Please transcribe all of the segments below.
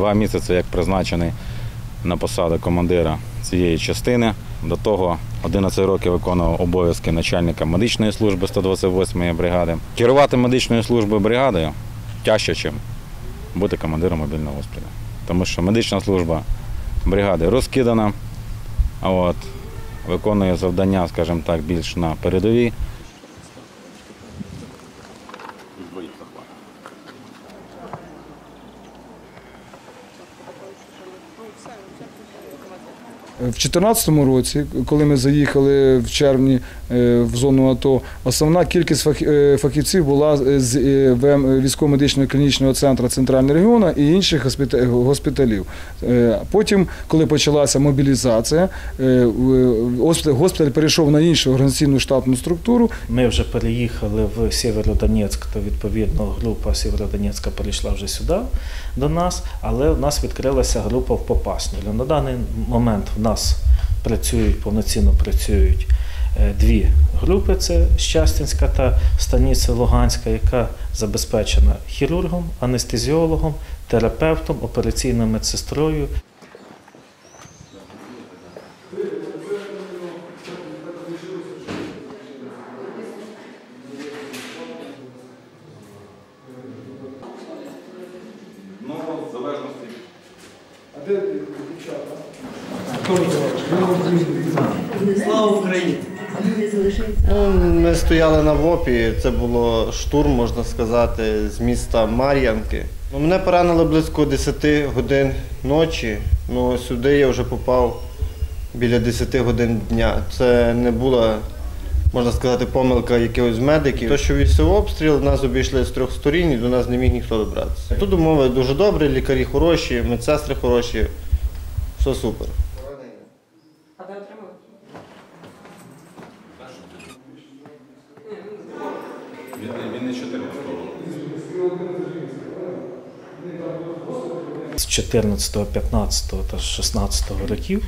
Два місяці як призначений на посаду командира цієї частини. До того 11 років виконував обов'язки начальника медичної служби 128-ї бригади. Керувати медичною службою бригадою тяжче, ніж бути командиром мобільного госпіталя. Тому що медична служба бригади розкидана, а от виконує завдання, скажімо так, більш на передовій. В 2014 році, коли ми заїхали в червні е, в зону АТО, основна кількість е, фахівців була з е, військово-медичного клінічного центру Центрального регіону і інших госпіталів. Е, Потім, коли почалася мобілізація, е, госпіталь, перейшов на іншу організаційну штатну структуру. Ми вже переїхали в Сєвєродонецьк, то відповідно група Сєвєродонецька перейшла вже сюди до нас, але в нас відкрилася група в Попаснілі. На даний момент в нас працюють повноцінно працюють е, дві групи: це Щастинська та Станиця Луганська, яка забезпечена хірургом, анестезіологом, терапевтом, операційною медсестрою Слава Україні! Ну, Ми стояли на ВОПі, це було штурм, можна сказати, з міста Мар'янки. Ну, мене поранили близько 10 годин ночі. Ну, сюди я вже попав біля 10 годин дня. Це не була, можна сказати, помилка якихось медиків. То, що вісив обстріл, нас обійшли з трьох сторін і до нас не міг ніхто добратися. Тут умови дуже добрі, лікарі хороші, медсестри хороші, все супер. А ви отримали? Він не 14 з 14, 15 та 16 років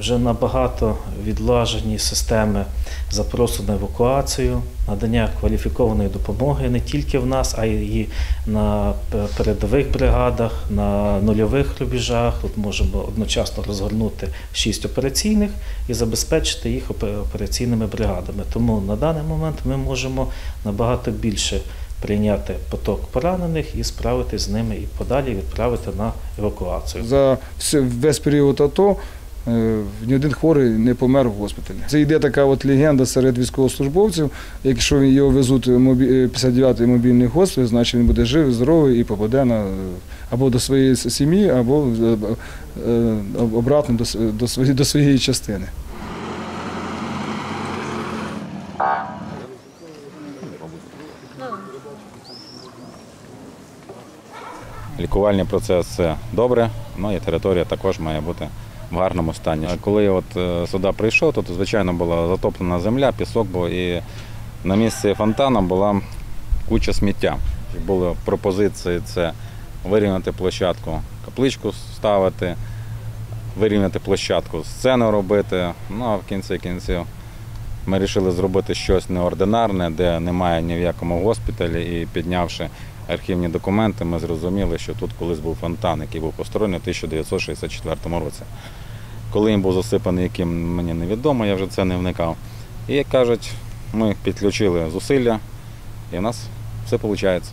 вже набагато відлажені системи запросу на евакуацію, надання кваліфікованої допомоги не тільки в нас, а й на передових бригадах, на нульових рубежах. Тут можемо одночасно розгорнути шість операційних і забезпечити їх операційними бригадами. Тому на даний момент ми можемо набагато більше прийняти поток поранених і справитися з ними і подалі відправити на евакуацію. За весь період АТО ні один хворий не помер в госпіталі. Це йде така от легенда серед військовослужбовців. Якщо його везуть в мобі- е, 59-й мобільний госпіталь, значить він буде живий, здоровий і попаде на, е, або до своєї сім'ї, або е, е, обратно до, своєї, до своєї частини. Лікувальний процес це добре, ну і територія також має бути в гарному стані. Коли от е, сюди прийшов, то, звичайно була затоплена земля, пісок був, і на місці фонтану була куча сміття. Були пропозиції це вирівняти площадку, капличку ставити, вирівняти площадку, сцену робити. Ну а в кінці кінців ми вирішили зробити щось неординарне, де немає ні в якому госпіталі. І піднявши архівні документи, ми зрозуміли, що тут колись був фонтан, який був построєний у 1964 році. Коли він був засипаний, яким мені невідомо, я вже це не вникав. І як кажуть, ми підключили зусилля, і в нас все виходить.